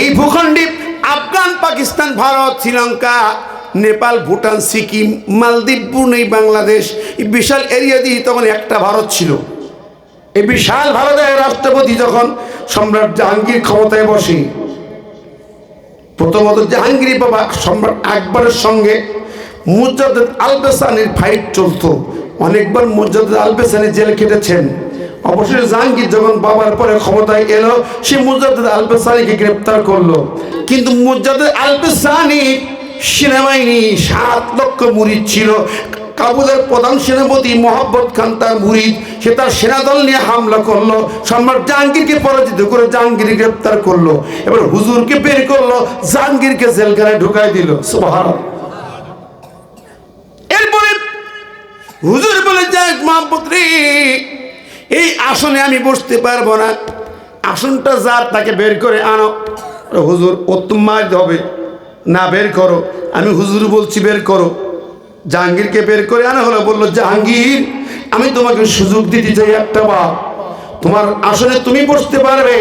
এই ভূখণ্ডে আফগান, পাকিস্তান, ভারত, শ্রীলঙ্কা, নেপাল, ভুটান, সিকিম, মালদ্বীপ, ব্রুনেই, বাংলাদেশ, এই বিশাল এরিয়া দিয়ে তখন একটা ভারত ছিল। এই বিশাল ভারতের রাষ্ট্রপতি যখন সম্রাট জাহাঙ্গীর ক্ষমতায় বসে, প্রথমত জাহাঙ্গীর বাবা সম্রাট আকবরের সঙ্গে মুজাদ্দ আলবেসানির ফাইট চলতো। অনেকবার মুজাদ্দ আলবেসানি জেলে কেটেছেন অবশেষে জাহাঙ্গীর যখন বাবার পরে ক্ষমতায় এলো, সে মুজাদ্দ আলবেসানিকে গ্রেপ্তার করল। কিন্তু মুজাদ্দ আলবেসানি সেনাবাহিনী সাত লক্ষ মুরিদ ছিল। কাবুলের প্রধান সেনাপতি মোহাম্মদ খান তার মুরিদ, সে তার সেনাদল নিয়ে হামলা করল। সম্রাট জাহাঙ্গীরকে পরাজিত করে জাহাঙ্গীর গ্রেপ্তার করল। এবার হুজুরকে বের করল, জাহাঙ্গীরকে জেলখানায় ঢুকাই দিল। সুবহান এরপরে হুজুর বলে, যাক মহাপুত্রী এই আসনে আমি বসতে পারব না। আসনটা যার, তাকে বের করে আনো। হুজুর অত্যুমার হবে। না, বের করো। আমি হুজুর বলছি, বের করো। জাহাঙ্গীরকে বের করে আনা হলো। বলল, জাহাঙ্গীর, আমি তোমাকে সুযোগ দিতে চাই একটা বা তোমার আসনে তুমি বসতে পারবে।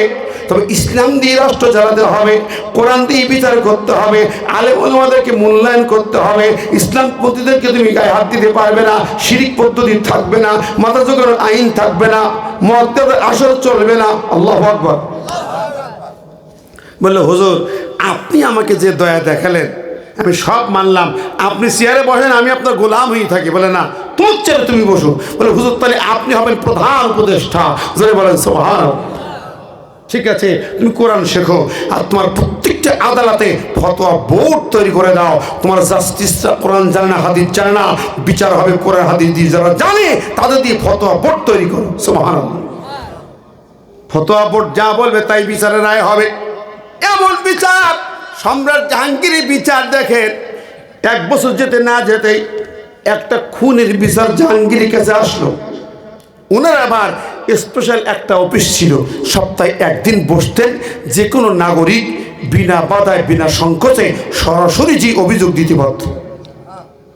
তবে ইসলাম দিয়ে রাষ্ট্র চালাতে হবে, কোরআন দিয়ে বিচার করতে হবে, আলেম ওলামাদেরকে মূল্যায়ন করতে হবে, ইসলাম পদ্ধতিদেরকে তুমি গায়ে হাত দিতে পারবে না, শিরিক পদ্ধতি থাকবে না মাথা জোগানোর আইন থাকবে না মদ্যের আসর চলবে না। আল্লাহ আকবর। বলল, হুজুর, আপনি আমাকে যে দয়া দেখালেন, আমি সব মানলাম। আপনি চেয়ারে বসেন, আমি আপনার গোলাম হয়ে থাকি। বলে, না তোমার চেয়ারে তুমি বসো। বলে হুজুর, তাহলে আপনি হবেন প্রধান উপদেষ্টা। বলেন সোহান ঠিক আছে, তুমি কোরআন শেখো, আর তোমার প্রত্যেকটা আদালতে ফতোয়া বোর্ড তৈরি করে দাও। তোমার জাস্টিসরা কোরআন জানে না, হাদিস জানে না, বিচার হবে কোরআন, হাদিস দিয়ে। যারা জানে, তাদের দিয়ে ফতোয়া বোর্ড তৈরি করো। সোহান ফতোয়া বোর্ড যা বলবে, তাই বিচারের রায় হবে। এমন বিচার, সম্রাট জাহাঙ্গীরের বিচার দেখেন, এক বছর যেতে না যেতেই একটা খুনের বিচার জাহাঙ্গীরের কাছে আসলো। ওনার আবার স্পেশাল একটা অফিস ছিল। সপ্তাহে একদিন বসতেন যে কোনো নাগরিক বিনা বাধায়, বিনা সংকোচে সরাসরি যে অভিযোগ দিতে পারত।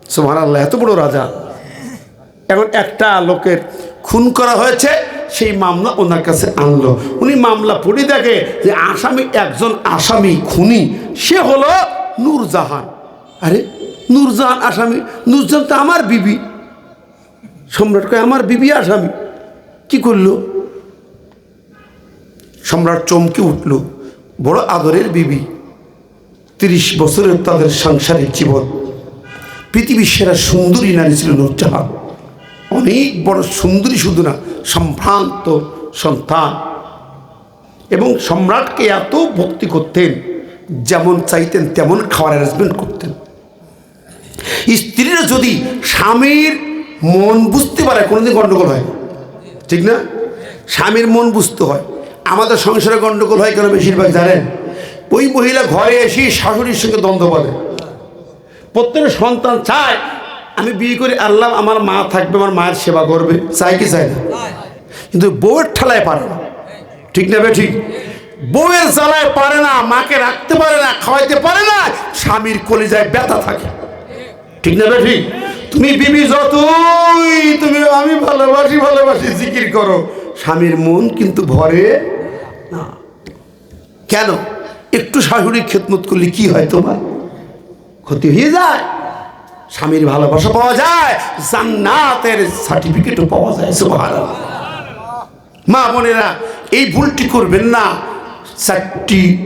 সোমান আল্লাহ এত বড় রাজা। এখন একটা লোকের খুন করা হয়েছে, সেই মামলা ওনার কাছে আনলো। উনি মামলা পড়ে দেখে যে আসামি একজন আসামি খুনি, সে হলো নূরজাহান। আরে, নূরজাহান আসামি? নূরজাহান তো আমার বিবি। সম্রাট কয়, আমার বিবি আসামি। কি করল? সম্রাট চমকে উঠল। বড় আদরের বিবি, তিরিশ বছরের তাদের সাংসারিক জীবন। পৃথিবীর সেরা সুন্দরী নারী ছিল নূরজাহান। অনেক বড় সুন্দরী শুধু না, সম্ভ্রান্ত সন্তান। এবং সম্রাটকে এত ভক্তি করতেন, যেমন চাইতেন তেমন খাওয়ার অ্যারেঞ্জমেন্ট করতেন। স্ত্রীরা যদি স্বামীর মন বুঝতে পারে, কোনোদিন গণ্ডগোল হয় ঠিক না? স্বামীর মন বুঝতে হয়। আমাদের সংসারে গণ্ডগোল হয় কেন বেশিরভাগ জানেন? ওই মহিলা ঘরে এসে শাশুড়ির সঙ্গে দ্বন্দ্ব করে প্রত্যেক সন্তান চায়, আমি বিয়ে করে আল্লাহ আমার মা থাকবে, আমার মায়ের সেবা করবে। চাই কি চাই না? কিন্তু বউয়ের ঠেলায় পারে না। ঠিক না ঠিক? বউয়ের জ্বালায় পারে না, মাকে রাখতে পারে না, খাওয়াইতে পারে না, স্বামীর কলিজায় ব্যথা থাকে। ঠিক না ঠিক? তুমি বিবি যতই, তুমি আমি ভালোবাসি ভালোবাসি, জিকির করো। স্বামীর মন কিন্তু ভরে না। কেন? একটু শাশুড়ির খেদমত করলে কি হয় তোমার? ক্ষতি হয়ে যায়। স্বামীর ভালোবাসা পাওয়া যায়, জান্নাতের সার্টিফিকেটও পাওয়া যায়, সুবহানাল্লাহ। মা বোনেরা, এই ভুলটি করবেন না। চারটি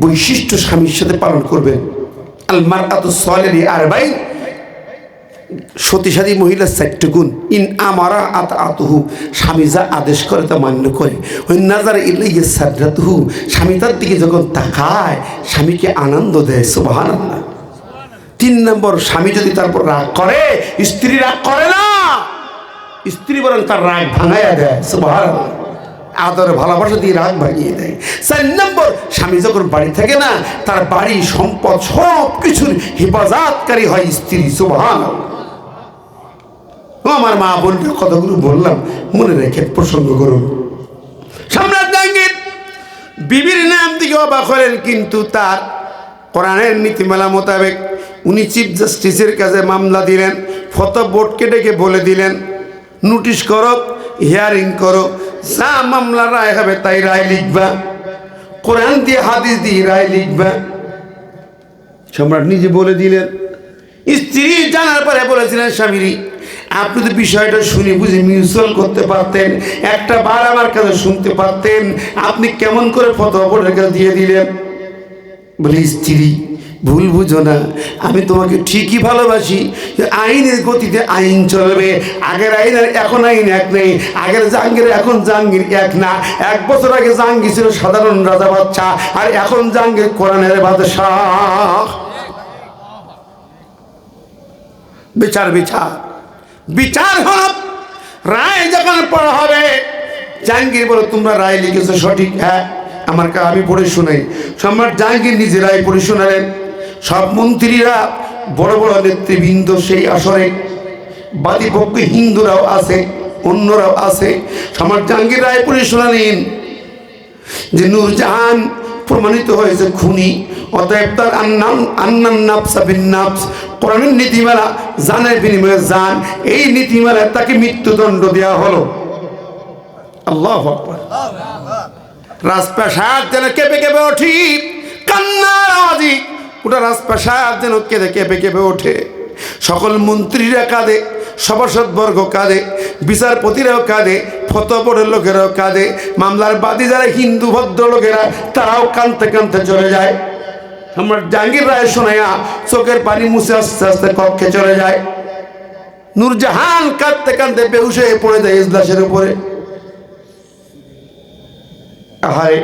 বৈশিষ্ট্য স্বামীর সাথে পালন করবেন। আলমার আত সলেরি আর ভাই সতীসাদী মহিলার চারটে গুণ ইন আমারা আত আতহু স্বামী যা আদেশ করে তা মান্য করে। ওই নাজার ইলাইয়ে সাদ্রাতহু। স্বামী তার দিকে যখন তাকায়, স্বামীকে আনন্দ দেয় সুবাহান তিন নম্বর, স্বামী যদি তারপর রাগ করে, স্ত্রী রাগ করে না। স্ত্রী বরং তার রাগ ভাঙাইয়া দেয় সুবাহান আদর, ভালোবাসা দিয়ে রাগ ভাঙিয়ে দেয়। চার নম্বর, স্বামী যখন বাড়ি থাকে না, তার বাড়ি সম্পদ সব কিছুর হেফাজতকারী হয় স্ত্রী সুবাহান ও আমার মা বোনকে কতগুলো বললাম, মনে রেখে প্রসঙ্গ করুন। সম্রাট জাহাঙ্গীর বিবির নাম দিকে অবাক হলেন, কিন্তু তার কোরআনের নীতিমালা মোতাবেক উনি চিফ জাস্টিসের কাছে মামলা দিলেন ফটো বোর্ডকে ডেকে বলে দিলেন, নোটিশ করো, হিয়ারিং করো, যা মামলা রায় হবে তাই রায় লিখবা। কোরআন দিয়ে হাদিস দিয়ে রায় লিখবে। সম্রাট নিজে বলে দিলেন, স্ত্রী জানার পরে বলেছিলেন স্বামীরি আপনি তো বিষয়টা শুনে, বুঝে মিউচুয়াল করতে পারতেন, একটা বার আমার কাছে শুনতে পারতেন, আপনি কেমন করে ফতোয়া বোর্ডের কাছে দিয়ে দিলেন? বলি, স্ত্রী, ভুল বুঝো না, আমি তোমাকে ঠিকই ভালোবাসি, আইনের গতিতে আইন চলবে, আগের আইন আর এখন আইন এক নেই, আগের জাহাঙ্গীর, এখন জাহাঙ্গীর এক না, এক বছর আগে জাহাঙ্গীর ছিল সাধারণ রাজা বাচ্চা আর এখন জাহাঙ্গীর কোরআনের বাদশাহ। বিচার বিচার। বিচার হল। রায় যখন পড়া হবে, জাহাঙ্গীর বলো, তোমরা রায় লিখেছো, সঠিক হ্যাঁ আমার কা আমি পড়ে শোনাই। সম্রাট জাহাঙ্গীর নিজে রায় পড়ে শোনালেন। সব মন্ত্রীরা, বড় বড় নেতৃবৃন্দ সেই আসরে বাদী পক্ষে হিন্দুরাও আছে, অন্যরাও আছে। সম্রাট জাহাঙ্গীর রায় পড়ে শোনালেন যে, নূরজাহান প্রমাণিত হয়েছে খুনি। অতএব তার আন্নান আন্নান নাফসা বিন নাফস। কোরআনের নীতিমালা, জানের বিনিময়ে জান। এই নীতিমালায় তাকে মৃত্যুদণ্ড দেওয়া হলো। আল্লাহ রাজপ্রাসাদ যেন কেঁপে কেঁপে ওঠি। কান্নার আওয়াজি ওটা রাজপ্রাসাদ যেন কেঁদে কেঁপে কেঁপে ওঠে। সকল মন্ত্রীরা কাঁদে, সভাসদবর্গ কাঁদে, বিচারপতিরাও কাঁদে ফতোপরের লোকেরাও কাঁদে। মামলার বাদী যারা হিন্দু ভদ্র লোকেরা, তারাও কাঁদতে কাঁদতে চলে যায়। আমার জাহাঙ্গীর রায় শোনায়া চোখের পানি মুছে আস্তে আস্তে কক্ষে চলে যায়। নূরজাহান কাঁদতে কাঁদতে বেহুশ হয়ে পড়ে যায় ইজলাসের উপরে। আহারে,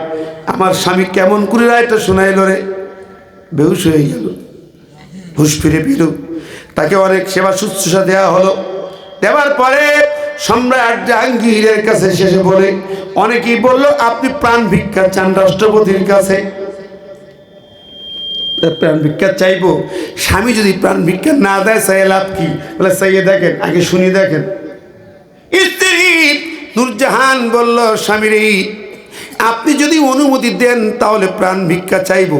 আমার স্বামী কেমন করে রায়টা শোনাইল রে? বেহুশ হয়ে গেল। হুশ ফিরে পেল। তাকে অনেক সেবা শুশ্রূষা দেওয়া হলো। দেওয়ার পরে সম্রাট জাহাঙ্গীরের কাছে শেষে বলে, অনেকেই বলল, আপনি প্রাণ ভিক্ষা চান রাষ্ট্রপতির কাছে। প্রাণ ভিক্ষা চাইব? স্বামী যদি প্রাণ ভিক্ষা না দেয় চাই লাভ কি? বলে চাইয়ে দেখেন, আগে শুনি দেখেন। স্ত্রী নূরজাহান বলল, স্বামীর, আপনি যদি অনুমতি দেন, তাহলে প্রাণ ভিক্ষা চাইব।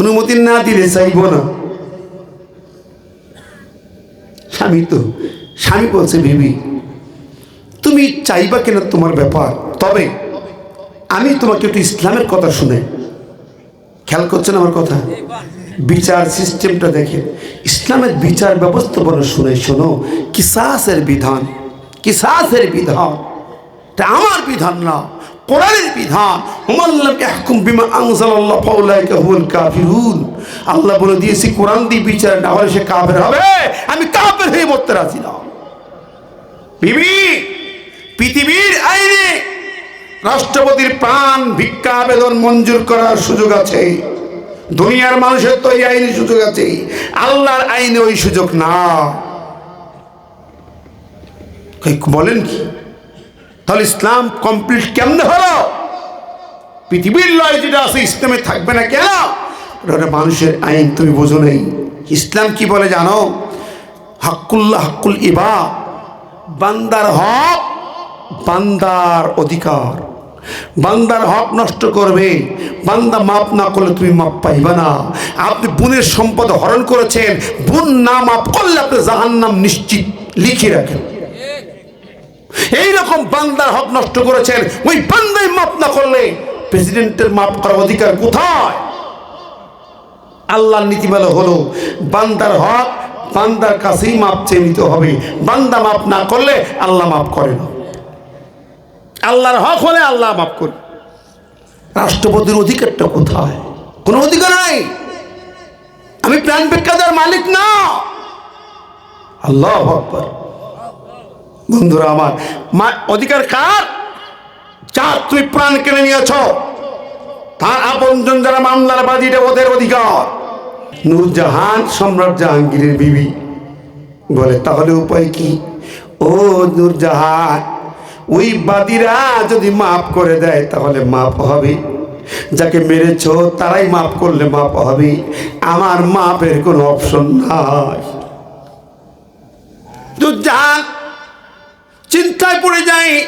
অনুমতি না দিলে চাইব না। স্বামী তো স্বামী বলছে বিবি তুমি চাইবা কেন তোমার ব্যাপার, তবে আমি তোমাকে একটু ইসলামের কথা শুনে। খেয়াল করছেন আমার কথা? বিচার সিস্টেমটা দেখেন ইসলামের বিচার ব্যবস্থাপনা শুনে শোনো, কিসাসের বিধান কিসাসের বিধান। এটা আমার বিধান না, কোরআনের বিধান। আল্লাহ বলে দিয়েছি, কোরআন দিয়ে বিচার না হলে সে কাফের হবে। আমি কাফের হয়ে মরতে রাজি না। বিবি, পৃথিবীর আইনে রাষ্ট্রপতির প্রাণ ভিক্ষা আবেদন মঞ্জুর করার সুযোগ আছে। দুনিয়ার মানুষের তো এই আইনি সুযোগ আছে। আল্লাহর আইনে ওই সুযোগ না। বলেন কি? তাহলে ইসলাম কমপ্লিট কেমনে হলো? পৃথিবীর লয় যেটা আছে, ইসলামে থাকবে না কেন? ওটা মানুষের আইন, তুমি বোঝো নেই। ইসলাম কি বলে জানো? হাক্কুল্লাহ হাক্কুল ইবা। বান্দার হক বান্দার অধিকার। বান্দার হক নষ্ট করবে। বান্দা মাপ না করলে তুমি মাপ পাইবে না। আপনি বোনের সম্পদ হরণ করেছেন, বোন না মাপ করলে আপনি জাহান্নাম নিশ্চিত লিখে রাখেন। এইরকম বান্দার হক নষ্ট করেছেন, ওই বান্দাই মাপ না করলে প্রেসিডেন্টের মাপ করার অধিকার কোথায়? আল্লাহর নীতিমালা হলো, বান্দার হক বান্দার কাছেই মাপ চেয়ে নিতে হবে। বান্দা মাপ না করলে আল্লাহ মাপ করে না। আল্লাহর হক হলে আল্লাহ মাফ করে। রাষ্ট্রপতির অধিকারটা কোথায়? কোনো অধিকার নাই। আমি প্রাণ ভিক্ষাদার মালিক না। আল্লাহ আকবার। বন্ধুরা আমার, মা, অধিকার কার? যার তুমি প্রাণ কেড়ে নিয়েছ, তার আপনজন যারা মামলার বাদীটা ওদের অধিকার। নূরজাহান সম্রাট জাহাঙ্গীরের বিবি। বলে, তাহলে উপায় কি? ও নূরজাহান, ওই বাদীরা যদি মাফ করে দেয়, তাহলে মাফ হবে। যাকে মেরেছ, তারাই মাফ করলে মাপ হবে। আমার মাপের কোনো অপশন নাই। চিন্তায় পড়ে যায়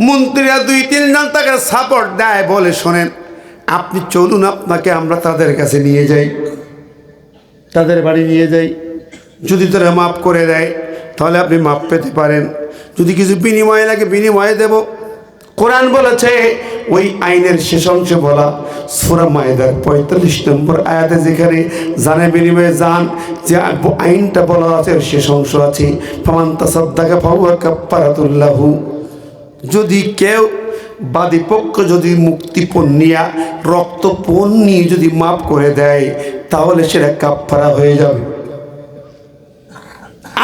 মন্ত্রীরা দুই তিনজন তাকে সাপোর্ট দেয় বলে শোনেন। আপনি চলুন, আপনাকে আমরা তাদের কাছে নিয়ে যাই। তাদের বাড়ি নিয়ে যাই। যদি তারা মাপ করে দেয়, তাহলে আপনি মাপ পেতে পারেন। যদি কিছু বিনিময় লাগে বিনিময়ে দেব। কোরআন বলেছে, ওই আইনের শেষ অংশে বলা, সুরা মায়েদার পঁয়তাল্লিশ নম্বর আয়াতে যেখানে জানে বিনিময়ে যান, যে আইনটা বলা আছে শেষ অংশ আছে। ফামান তাসাদ্দাকা ফাহুয়া কাপ্পারাতুল্লাহু যদি কেউ বাদী পক্ষ যদি মুক্তিপণ নিয়া, রক্তপণ নিয়ে যদি মাফ করে দেয় তাহলে সেটা কাপ্পারা হয়ে যাবে।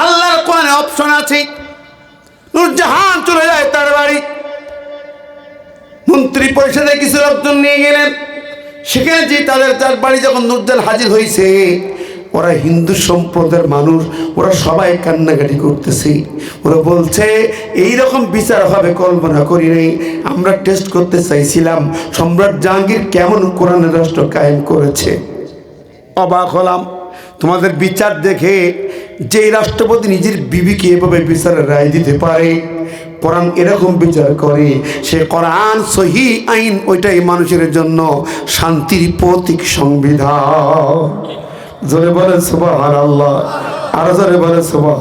আল্লাহর কোরআনে অপশন আছে, নূরজাহান চলে যায় তার বাড়ি। মন্ত্রী পরিষদে কিছু লোকজন নিয়ে গেলেন। সেখানে যে তাদের তার বাড়ি যখন নুরজাল হাজির হয়েছে ওরা হিন্দু সম্প্রদায়ের মানুষ, ওরা সবাই কান্নাকাটি করতেছে। ওরা বলছে এই রকম বিচার হবে, কল্পনা করি নাই। আমরা টেস্ট করতে চাইছিলাম। সম্রাট জাহাঙ্গীর কেমন কোরআনের রাষ্ট্র কায়েম করেছে? অবাক হলাম। তোমাদের বিচার দেখে যে রাষ্ট্রপতি নিজের বিবিকে এভাবে বিচারের রায় দিতে পারে, কোরআন এরকম বিচার করে, সে কোরআন সহি আইন, ওইটাই মানুষের জন্য শান্তির প্রতীক সংবিধান। জোরে বলে সুবাহ আল্লাহ আর জোরে বলে সুবাহ